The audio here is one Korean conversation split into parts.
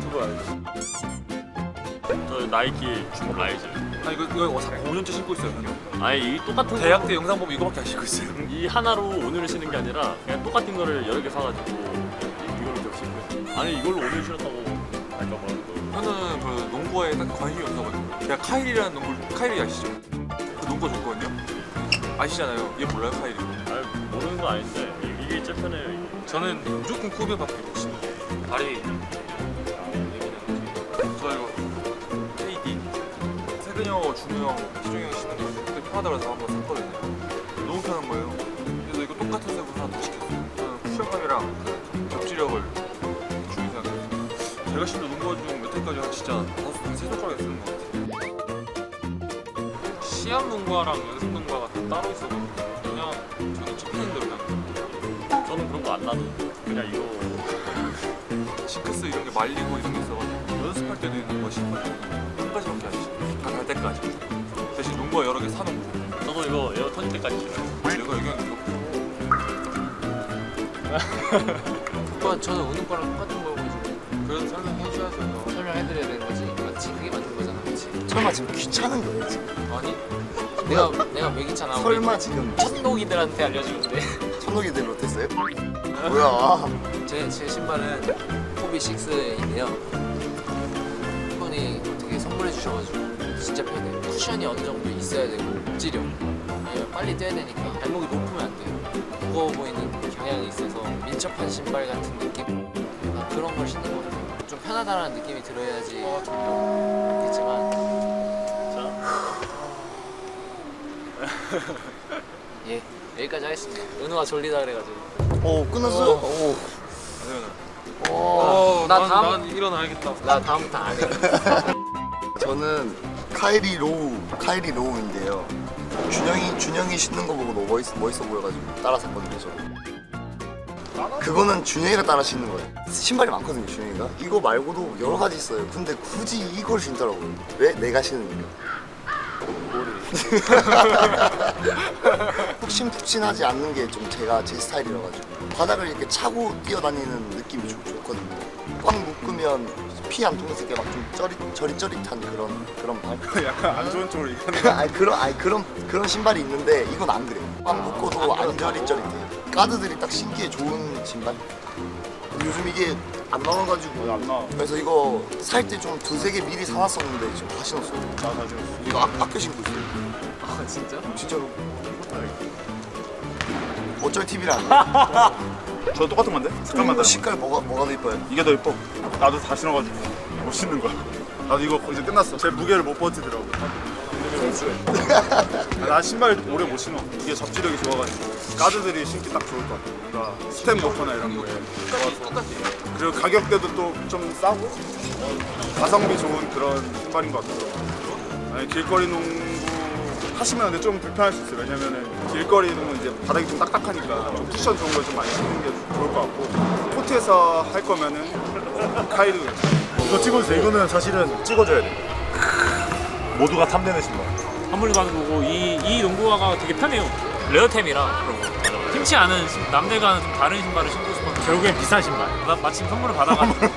유튜브 알죠? 저 나이키 줌 라이즈. 아 이거 이거 5년째 신고 있어요 형님. 아니 이 똑같은 거- 대학 때 영상 보면 이거밖에 안 신고 있어요. 이 하나로 오늘 신는 게 아니라 그냥 똑같은 거를 여러 개 사가지고 이걸로 좀 신고. 아니 이걸로 오늘 신었다고 할까 봐. 저는 그 농구에 딱 관심이 없어가지고 제가 카일이라는 농구 카일이 아시죠? 그 농구 줬거든요. 아시잖아요. 얘 몰라요 카일이? 아니 모르는 건 아닌데 이- 이게 제. 이게. 저는 무조건 코비밖에 못 신어요. 발이 형, 준우 형, 희종이 형 신는 거 그때 편하다고 해서 한번 샀거든요. 너무 편한 거예요. 그래서 이거 똑같은 색으로 하나 더 시켰어요. 저는 쿠션감이랑 그 접지력을 중요히 생각해요. 제가 신는 농구 중 여태까지 진짜 다섯 세 손가락에 쓰는 것 같아요. 시합 농구화랑 연습 농구화가 다 따로 있어가지고 그냥 저는 찍히는 대로 그냥 저는 그런 거안 놔도 그냥 이거 징크스 이런 게 말리고 이런 게 있어가지고 연습할 때도 있는 거 신고 한 가지밖에 안 신어. 다갈 때까지. 대신 농구화 여러 개 사놓고. 저도 이거 에어 터질 때까지 신어요. 내가 얘기한 게 오빠 저는 오는 거랑 똑같은 거고 그래도 설명해줘야죠. 설명해드려야 되는 거지 맞지 그게 맞는 거잖아 그치 설마 지금 귀찮은 거예요 지금? 아니 내가 내가 왜 귀찮아 우리 설마 지금 천독이들한테 알려주는데 천옥이들로 됐어요? 뭐야 제, 제 신발은 코비 6인데요 이분이 되게 선물해 주셔가지고 진짜 편해요. 쿠션이 어느 정도 있어야 되고 찌력 왜냐면 빨리 뛰어야 되니까 발목이 높으면 안 돼요. 무거워 보이는 경향이 있어서 민첩한 신발 같은 느낌? 아, 그런 걸 신는 것 같아요. 좀 편하다는 느낌이 들어야지. 좋겠지만. 예 여기까지 하겠습니다. 은우가 졸리다 그래가지고. 오 끝났어요? 오. 어, 나 난, 다음- 난 일어나야겠다. 나 다음부터 안 해. 저는 카이리 로우 카이리 로우인데요. 준영이 준영이 신는 거 보고 너무 멋있어, 멋있어 보여가지고 따라 샀거든요 저 그거는 준영이가 따라 신는 거예요. 신발이 많거든요 준영이가. 이거 말고도 여러 가지 있어요. 근데 굳이 이걸 신더라고요. 왜? 내가 신으니까 푹신푹신하지 않는 게 좀 제가 제 스타일이라 가지고 바닥을 이렇게 차고 뛰어다니는 느낌이 좋, 좋거든요. 꽉 묶으면 피 안 통해서 이렇게 막좀 저릿 저릿저릿한 그런 그런 발. 약간 안 좋은 쪽으로 얘기하는 아니 그런 아니 그런 그런 신발이 있는데 이건 안 그래요. 꽉 묶어도 안 저릿저릿해요. 가드들이 딱 신기에 좋은 신발. 요즘 이게 안 나와가지고 안 나와. 그래서 이거 살 때 좀 두세 개 미리 사놨었는데 지금 다 신었어요. 나 사실 이거 아, 아껴 신고 있어요. 아 진짜? 진짜로. 어쩔 TV를 안 해. 저 똑같은 건데? 잠깐만 이거 나 색깔 뭐가 뭐가 더 이뻐요? 이게 더 예뻐 나도 다 신어가지고 못 신는 거야 나도 이거 이제 끝났어. 제 무게를 못 버티더라고. 아, 나 신발 오래 못 신어. 이게 접지력이 좋아가지고. 가드들이 신기 딱 좋을 것 같아. 뭔가 스텝 놓거나 이런 거에. 좋아서 그리고 가격대도 또 좀 싸고. 가성비 좋은 그런 신발인 것 같아요 아니 길거리 농구 하시면 근데 좀 불편할 수 있어요. 왜냐면은 길거리 농구는 이제 바닥이 좀 딱딱하니까 좀 쿠션 좋은 걸 좀 많이 신는 게 좋을 것 같고. 코트에서 할 거면은 카이드 이거 찍어주세요. 이거는 사실은 찍어줘야 돼. 모두가 탐내는 신발. 선물 받은 거고 이, 이 농구화가 되게 편해요. 레어템이라 흔치 않은 신- 남들과는 좀 다른 신발을 신고 싶었는데 결국엔 비싼 신발. 나 마침 선물을 받아가지고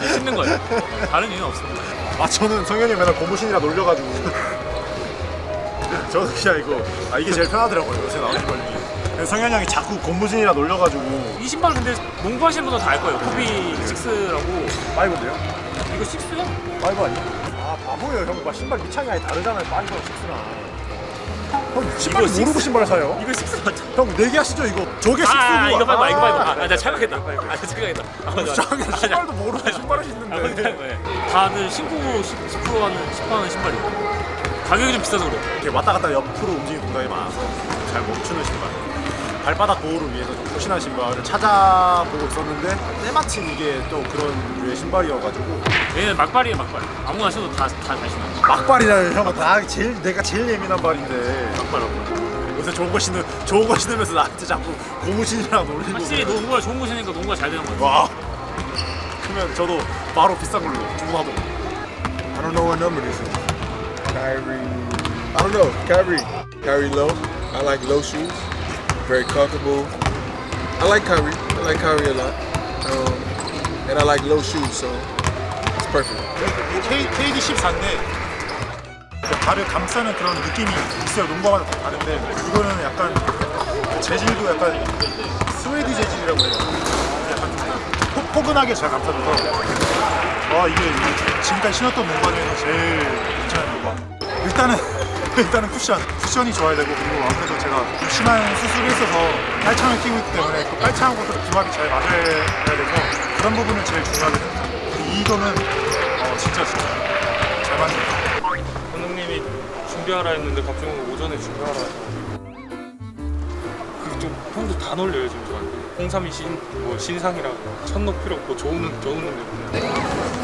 이제 신는 거예요. 다른 이유는 없습니다. 아 저는 성현이 맨날 고무신이라 놀려가지고. 저는 그냥 이거 아 이게 제일 편하더라고요 요새 나오는. 그래서 성현이 형이 자꾸 고무신이라 놀려가지고 이 신발 근데 농구하시는 분들 다알 거예요. 코비 6라고 파이브인데요? 이거 6야? 파이브 아니야? 아 바보예요 형. 막 신발 밑창이 아예 다르잖아요 파이브랑 식스랑. 형 신발 이거 모르고 식스. 신발 사요? 이거 6 맞죠? 형 내기하시죠 이거. 저게 식스고. 아, 이거 봐봐, 이거 봐봐. 아, 나 착각했다. 아, 나 착각했다. 아, 맞아. 신발도 모르고 신발을 아, 신는데. 왜? 다들 신고 10, 10% 하는 10% 하는 신발이에요. 가격이 좀 비싸서 그래. 이렇게 왔다 갔다 옆으로 움직이는 공간이 많아서 잘 멈추는 신발 발바닥 보호를 위해서 좀 푸신한 신발을 찾아보고 있었는데 때마침 이게 또 그런 류의 신발이어가지고 얘는 막발이에요, 막발. 아무나 신어도 다, 다잘 신어. 막발이라요 형은 다 제일 내가 제일 예민한 발인데 막발하고. 요새 좋은 거 신는 좋은 거 신으면서 나한테 자꾸 고무신이랑 놀리고 확실히 농구가 좋은 거 신으니까 농구가 잘 되는 거야. 와 그러면 저도 바로 비싼 걸로 주문하도록 I don't know what number this is. Kyrie. I don't know. Kyrie. Kyrie Low. I like low shoes, very comfortable. I like Kyrie. I like Kyrie a lot. Um, and I like low shoes, so it's perfect. K, KD 14인데 발을 감싸는 그런 느낌이 있어요. 다 다른데 이거는 약간 재질도 약간 스웨드 재질이라고 해요. 약간 포, 포근하게 잘 감싸줘서 와 이게 지금까지 신었던 농구 중에서 제일 괜찮은 농구. 일단은 일단은 쿠션 쿠션이 좋아야 되고 그리고 아무래도 제가 좀 심한 수술이 있어서 깔창을 끼고 있기 때문에 그 깔창하고 기압이 잘 맞아야 돼서 그런 부분을 제일 중요하게 생각합니다. 이거는 어, 진짜 진짜 잘 만든. 감독님이 준비하라 했는데 갑자기 오전에 준비하라 해서. 그좀 평소 다 놀려요 지금 저한테. 홍삼이 신, 뭐 신상이라고. 천녹 필요 없고 좋은 좋은 놈인데.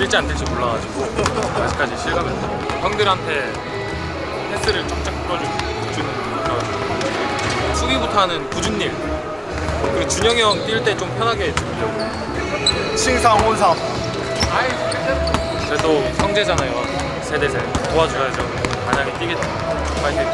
뛸지 안 뛸지 몰라가지고. 아직까지 실감이 안 나요. 형들한테 패스를 쫙쫙 풀어주 수 있는 그런 수기부터 하는 구준일. 그리고 준영이 형 뛸 때 좀 편하게 뛰려고. 칭상 혼상. 그래도 형제잖아요. 세대세. 도와줘야죠. 만약에 뛰겠다. 파이팅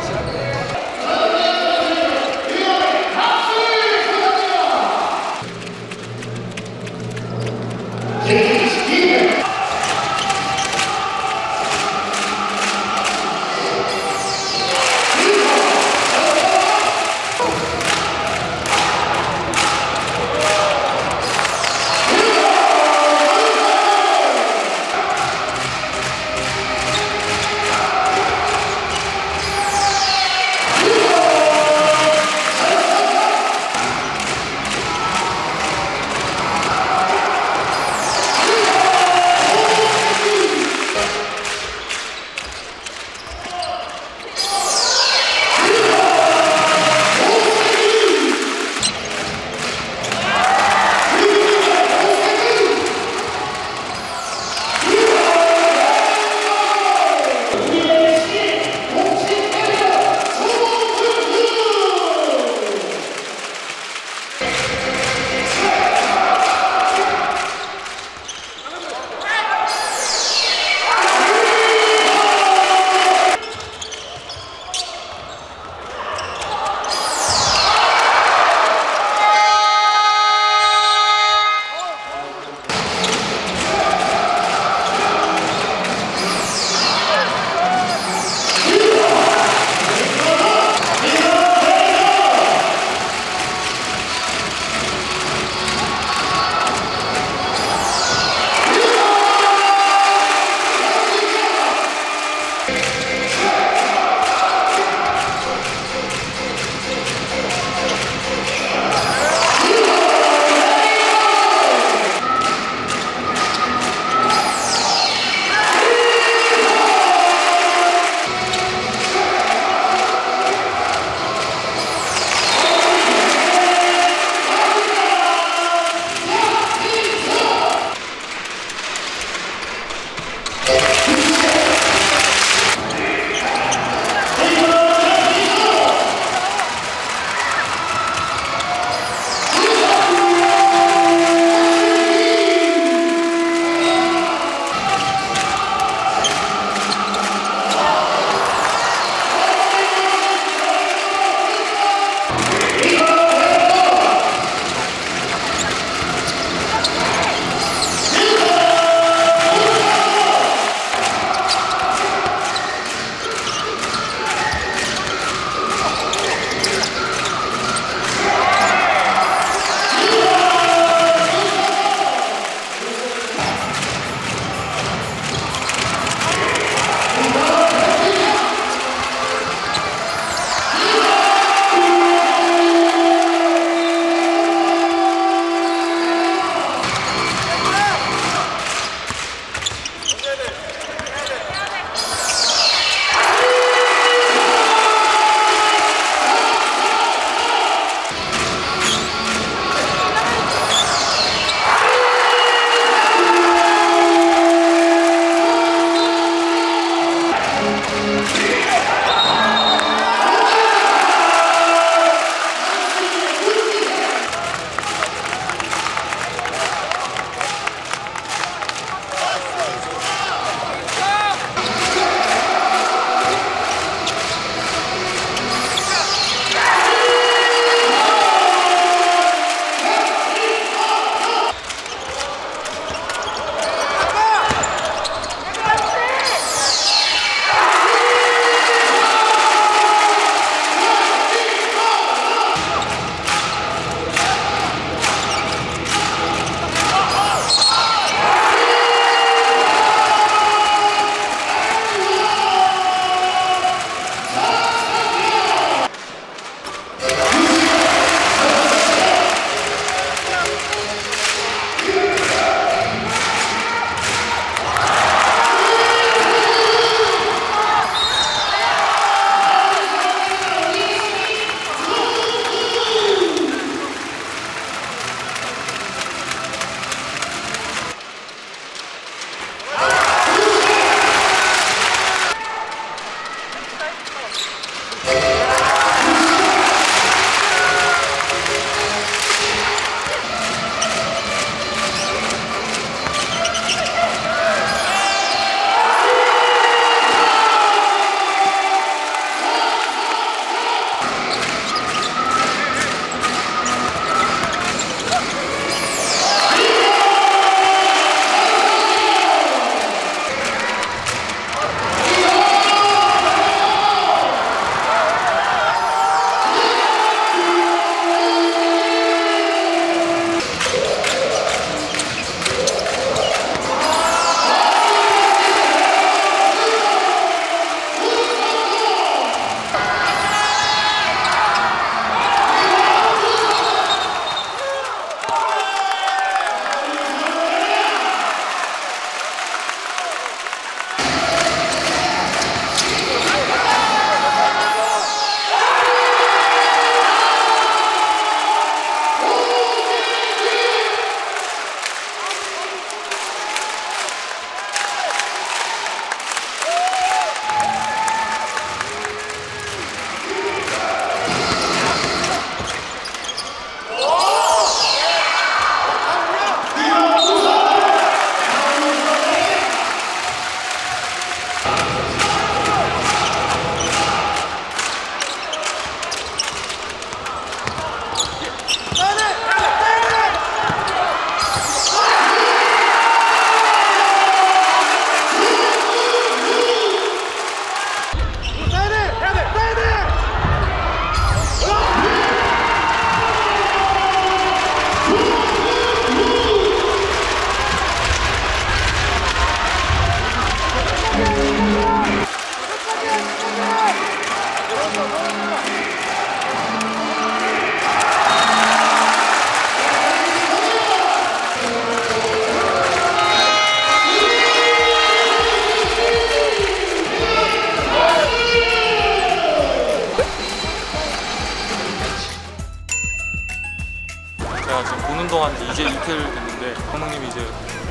운동한 지 이제 이틀 됐는데 감독님이 이제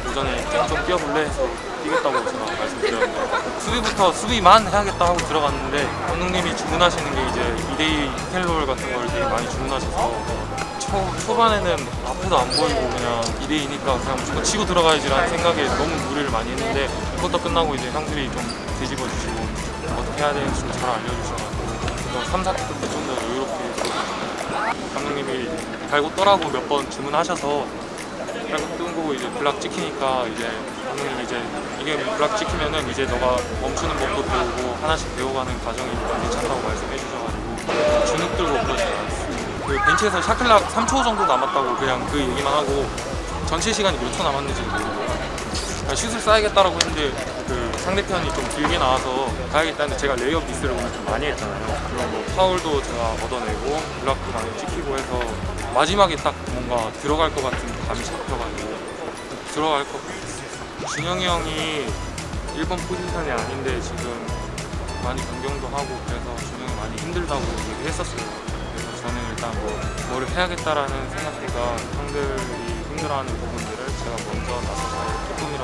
오전에 좀 뛰어볼래 해서 뛰겠다고 제가 말씀드렸는데 수비부터 수비만 해야겠다 하고 들어갔는데 감독님이 주문하시는 게 이제 2대2 텔롤 같은 걸 되게 많이 주문하셔서 초, 초반에는 앞에도 안 보이고 그냥 2대2니까 그냥 무조건 치고 들어가야지라는 생각에 너무 무리를 많이 했는데 쿼터 끝나고 이제 형들이 좀 뒤집어 주시고 어떻게 해야 되는지 좀 잘 알려주셔가지고 그래서 3, 4쿼터 때좀더 여유롭게 감독님이 갈고 떠라고 몇 번 주문하셔서 갈고 뜬고 이제 블락 찍히니까 이제 감독님이 이제 이게 블락 찍히면은 이제 너가 멈추는 법도 배우고 하나씩 배워가는 과정이니까 괜찮다고 말씀해 주셔가지고 주눅 들고 그러지 않았어요. 그 벤치에서 샤클락 3초 정도 남았다고 그냥 그 얘기만 하고 전체 시간이 몇 초 남았는지 모르고 슛을 쏴야겠다라고 했는데 그 상대편이 좀 길게 나와서 가야겠다 는데 제가 레이업 미스를 오늘 좀 많이 했잖아요. 그런 뭐 파울도 제가 얻어내고 블락도 많이 찍히고 해서 마지막에 딱 뭔가 들어갈 것 같은 감이 잡혀가지고 들어갈 것 같았어요. 준영이 형이 1번 포지션이 아닌데 지금 많이 변경도 하고 그래서 준영이 많이 힘들다고 얘기했었어요. 그래서 저는 일단 뭐 뭐를 해야겠다라는 생각보다 형들이 힘들어하는 부분들을 제가 먼저 나서서 조금이라도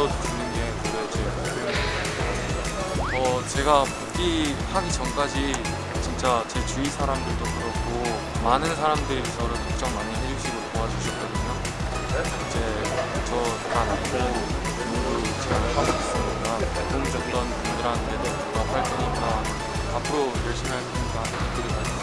덜어주는 게 그게 제 목표입니다. 어, 제가 복귀하기 전까지 진짜 제 주위 사람들도 그렇고 많은 사람들이 저를 걱정 많이 해주시고 도와주셨거든요. 이제 저다 낳고 공부를 제가 하고 있으니까 도움 줬던 분들한테도 보답할 테니까 앞으로 열심히 할 테니까 기대 봐주세요.